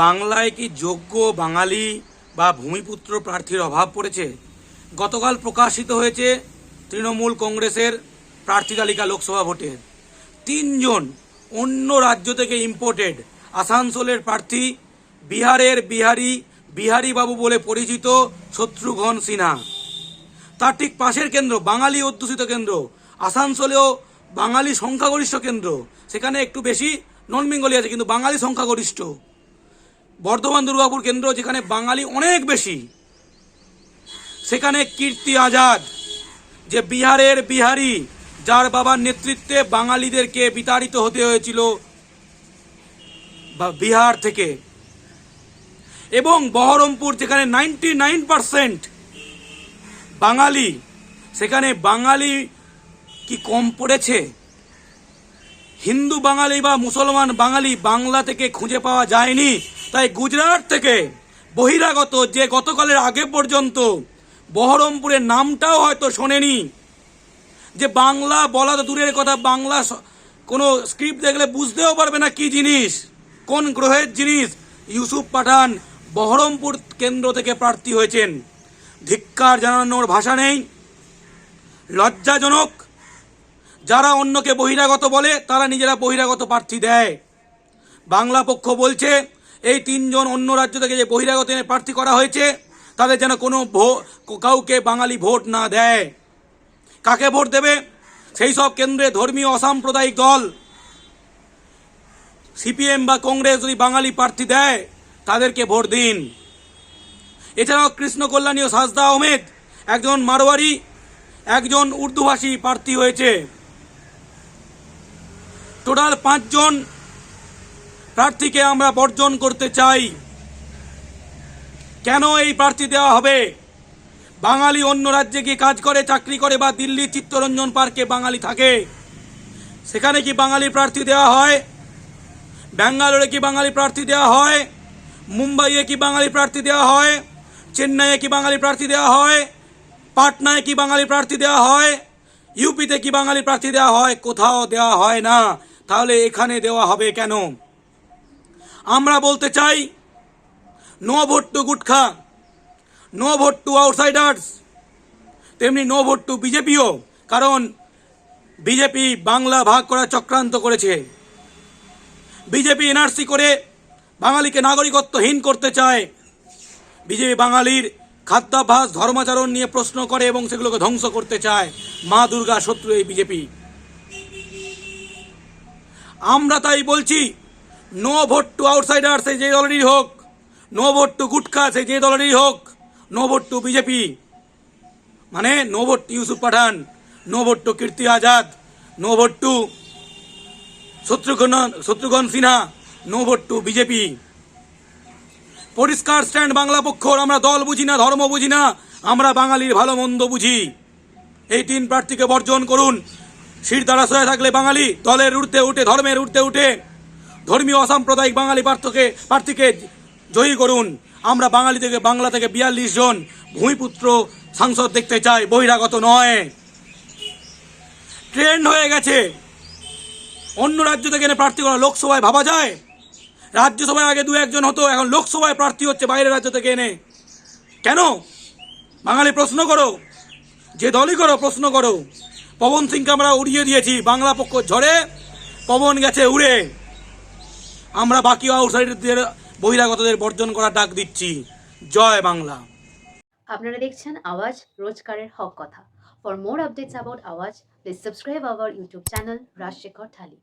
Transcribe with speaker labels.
Speaker 1: বাংলায় কি যোগ্য বাঙালি বা ভূমিপুত্র প্রার্থীর অভাব পড়েছে? গতকাল প্রকাশিত হয়েছে তৃণমূল কংগ্রেসের প্রার্থী তালিকা লোকসভা ভোটে। তিনজন অন্য রাজ্য থেকে ইম্পোর্টেড আসানসোলের প্রার্থী, বিহারের বিহারি বাবু বলে পরিচিত শত্রুঘ্ন সিনহা। তার ঠিক পাশের কেন্দ্র, বাঙালি অধ্যুষিত কেন্দ্র, আসানসোলেও বাঙালি সংখ্যাগরিষ্ঠ কেন্দ্র। সেখানে একটু বেশি নন বেঙ্গলি আছে, কিন্তু বাঙালি সংখ্যাগরিষ্ঠ। বর্ধমান দুর্গাপুর কেন্দ্র যেখানে বাঙালি অনেক বেশি, সেখানে কীর্তি আজাদ, যে বিহারের বিহারি, যার বাবার নেতৃত্বে বাঙালিদেরকে বিতাড়িত হতে হয়েছিল বিহার থেকে। এবং বহরমপুর যেখানে নাইনটি নাইন পার্সেন্ট বাঙালি, সেখানে বাঙালি কি কম পড়েছে? হিন্দু বাঙালি বা মুসলমান বাঙালি বাংলা থেকে খুঁজে পাওয়া যায়নি। তাই গুজরাট থেকে বহিরাগত যে গতকালের আগে পর্যন্ত বহরমপুরের নামটাও হয়তো শোনেনি। যে বাংলা বলা তো দূরের কথা, বাংলা কোনো স্ক্রিপ্ট দেখলে বুঝতেও পারবে না কি জিনিস, কোন গ্রহের জিনিস ইউসুফ পাঠান বহরমপুর কেন্দ্র থেকে প্রার্থী হয়েছেন। ধিক্কার জানানোর ভাষা নেই। লজ্জাজনক, যারা অন্যকে বহিরাগত বলে তারা নিজেরা বহিরাগত প্রার্থী দেয়। বাংলা পক্ষ বলছে এই তিনজন অন্য রাজ্য থেকে যে বহিরাগত এনে প্রার্থী করা হয়েছে, তাদের যেন কোনো কাউকে বাঙালি ভোট না দেয়। কাকে ভোট দেবে? সেই সব কেন্দ্রে ধর্মীয় অসাম্প্রদায়িক দল। সিপিএম বা কংগ্রেস যদি বাঙালি প্রার্থী দেয়, তাদেরকে ভোট দিন। এছাড়াও কৃষ্ণ ও সাজদা আহমেদ একজন মারোয়ারি, একজন উর্দুভাষী প্রার্থী হয়েছে। টোটাল পাঁচজন প্রার্থীকে আমরা বর্জন করতে চাই। কেন এই প্রার্থী দেওয়া হবে? বাঙালি অন্য রাজ্যে গিয়ে কাজ করে, চাকরি করে বা দিল্লি চিত্তরঞ্জন পার্কে বাঙালি থাকে। সেখানে কি বাঙালি প্রার্থী দেওয়া হয়? ব্যাঙ্গালোরে কি বাঙালি প্রার্থী দেওয়া হয়? মুম্বাইয়ে কি বাঙালি প্রার্থী দেওয়া হয়? চেন্নাইয়ে কি বাঙালি প্রার্থী দেওয়া হয়? পাটনায় কি বাঙালি প্রার্থী দেওয়া হয়? ইউপিতে কি বাঙালি প্রার্থী দেওয়া হয়? কোথাও দেওয়া হয় না। তাহলে এখানে দেওয়া হবে কেন? আমরা বলতে চাই no vote to gutkha no vote to outsiders তেমনি নো ভোট টু বিজেপিও, কারণ বিজেপি বাংলা ভাগ করা চক্রান্ত করেছে। বিজেপি এনআরসি করে বাঙালিকে নাগরিকত্বহীন করতে চায়। বিজেপি বাঙালির খাদ্যাভ্যাস, ধর্মাচরণ নিয়ে প্রশ্ন করে এবং সেগুলোকে ধ্বংস করতে চায়। মা দুর্গা শত্রু এই বিজেপি। আমরা তাই বলছি নো ভোট টু আউটসাইডার, সে যে দলেরই হোক। নো ভোট টু গুটখা, সে যে দলেরই হোক। No vote to BJP. মানে no vote to Yusuf Pathan, no vote to Kirti Azad, no vote to Shatrughan Shatrughan Sinha, no vote to BJP. পরিষ্কার স্ট্যান্ড বাংলা পক্ষর, আমরা দল বুঝি না, ধর্ম বুঝি না, আমরা বাঙালির ভালো মন্দ বুঝি। এই তিন প্রার্থীকে বর্জন করুন। শির দ্বারা থাকলে বাঙালি দলের উঠতে উঠে, ধর্মের উঠতে উঠে। ধর্মীয় অসাম্প্রদায়িক বাঙালি প্রার্থকে প্রার্থীকে জয়ী করুন। আমরা বাঙালি থেকে, বাংলা থেকে বিয়াল্লিশ জন ভূমিপুত্র সাংসদ দেখতে চাই, বহিরাগত নয়। ট্রেন্ড হয়ে গেছে। অন্য রাজ্য থেকে এনে প্রার্থী করা লোকসভায় ভাবা যায়? রাজ্যসভায় আগে দু একজন হতো, এখন লোকসভায় প্রার্থী হচ্ছে বাইরের রাজ্য থেকে এনে। কেন? বাঙালি প্রশ্ন করো। যে দলই করো, প্রশ্ন করো। পবন সিংকে আমরা উড়িয়ে দিয়েছি, বাংলা পক্ষ ঝড়ে পবন গেছে উড়ে। আমরা বাকি আউটসাইডারদের বহিরাগতদের বর্জন করা ডাক দিচ্ছি। জয় বাংলা।
Speaker 2: আপনারা দেখছেন আওয়াজ রোজকারের হক কথা। For more updates about Awaaz please subscribe our YouTube channel Rajshekhar thali.